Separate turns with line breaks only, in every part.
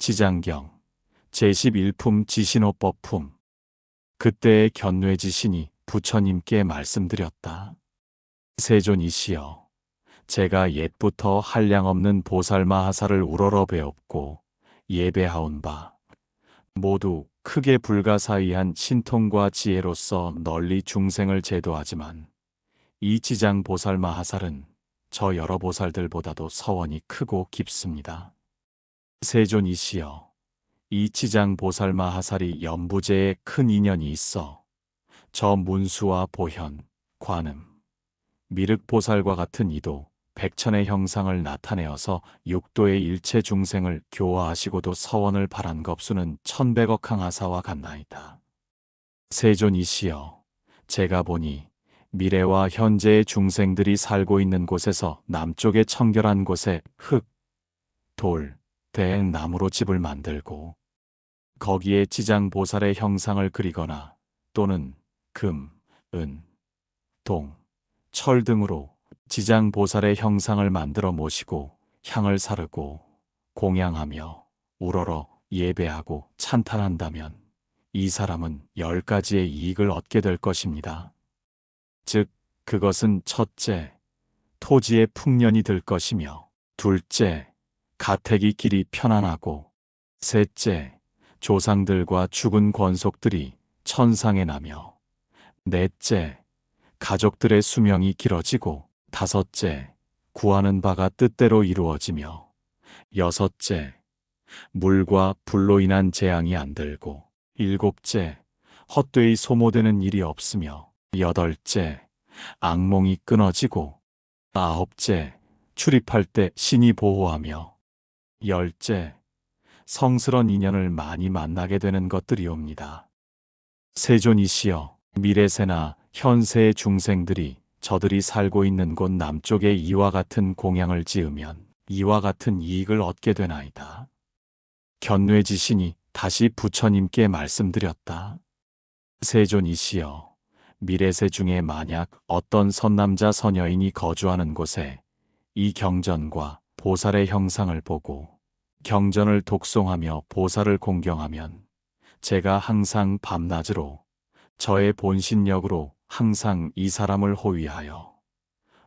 지장경 제11품 지신호법품 그때의 견뇌지신이 부처님께 말씀드렸다. 세존이시여 제가 옛부터 한량없는 보살마하사를 우러러 배웠고 예배하온 바 모두 크게 불가사의한 신통과 지혜로서 널리 중생을 제도하지만 이 지장 보살마하살은 저 여러 보살들보다도 서원이 크고 깊습니다. 세존이시여 이 지장 보살마 하살이 연부제에 큰 인연이 있어 저 문수와 보현, 관음, 미륵보살과 같은 이도 백천의 형상을 나타내어서 육도의 일체 중생을 교화하시고도 서원을 바란 겁수는 천백억 항하사와 같나이다. 세존이시여, 제가 보니 미래와 현재의 중생들이 살고 있는 곳에서 남쪽의 청결한 곳에 흙, 돌, 대 나무로 집을 만들고 거기에 지장 보살의 형상을 그리거나 또는 금, 은, 동, 철 등으로 지장 보살의 형상을 만들어 모시고 향을 사르고 공양하며 우러러 예배하고 찬탄한다면 이 사람은 열 가지의 이익을 얻게 될 것입니다. 즉, 그것은 첫째, 토지의 풍년이 들 것이며, 둘째, 가택이 길이 편안하고, 셋째, 조상들과 죽은 권속들이 천상에 나며, 넷째, 가족들의 수명이 길어지고, 다섯째, 구하는 바가 뜻대로 이루어지며, 여섯째, 물과 불로 인한 재앙이 안 들고, 일곱째, 헛되이 소모되는 일이 없으며, 여덟째, 악몽이 끊어지고, 아홉째, 출입할 때 신이 보호하며, 열째, 성스런 인연을 많이 만나게 되는 것들이옵니다. 세존이시여, 미래세나 현세의 중생들이 저들이 살고 있는 곳 남쪽에 이와 같은 공양을 지으면 이와 같은 이익을 얻게 되나이다. 견뇌지신이 다시 부처님께 말씀드렸다. 세존이시여, 미래세 중에 만약 어떤 선남자 선여인이 거주하는 곳에 이 경전과 보살의 형상을 보고 경전을 독송하며 보살을 공경하면 제가 항상 밤낮으로 저의 본신력으로 항상 이 사람을 호위하여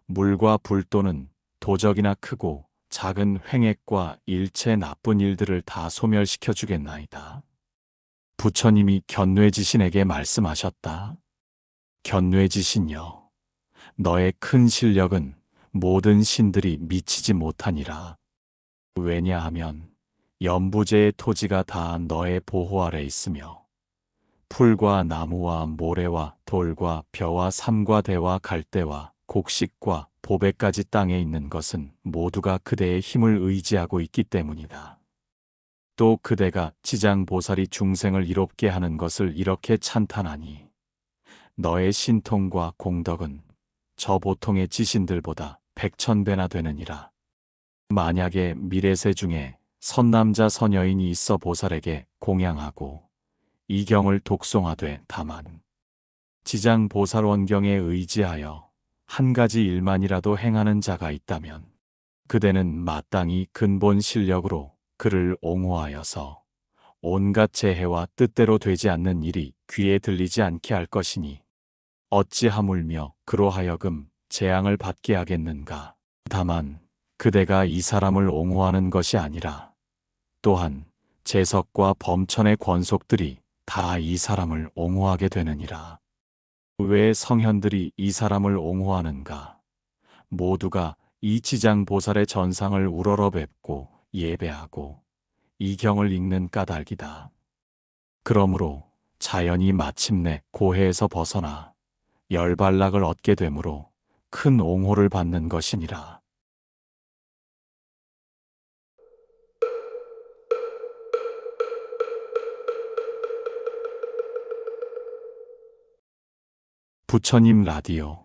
물과 불 또는 도적이나 크고 작은 횡액과 일체 나쁜 일들을 다 소멸시켜 주겠나이다. 부처님이 견뇌지신에게 말씀하셨다. 견뇌지신여, 너의 큰 실력은 모든 신들이 미치지 못하니라. 왜냐하면 연부제의 토지가 다 너의 보호 아래 있으며 풀과 나무와 모래와 돌과 벼와 삼과 대와 갈대와 곡식과 보배까지 땅에 있는 것은 모두가 그대의 힘을 의지하고 있기 때문이다. 또 그대가 지장 보살이 중생을 이롭게 하는 것을 이렇게 찬탄하니 너의 신통과 공덕은 저 보통의 지신들보다 백천배나 되느니라. 만약에 미래세 중에 선남자 선여인이 있어 보살에게 공양하고 이 경을 독송하되 다만 지장 보살 원경에 의지하여 한 가지 일만이라도 행하는 자가 있다면 그대는 마땅히 근본 실력으로 그를 옹호하여서 온갖 재해와 뜻대로 되지 않는 일이 귀에 들리지 않게 할 것이니 어찌 하물며 그로 하여금 재앙을 받게 하겠는가. 다만 그대가 이 사람을 옹호하는 것이 아니라 또한 재석과 범천의 권속들이 다 이 사람을 옹호하게 되느니라. 왜 성현들이 이 사람을 옹호하는가? 모두가 이 지장 보살의 전상을 우러러 뵙고 예배하고 이 경을 읽는 까닭이다. 그러므로 자연이 마침내 고해에서 벗어나 열반락을 얻게 되므로 큰 옹호를 받는 것이니라. 부처님 라디오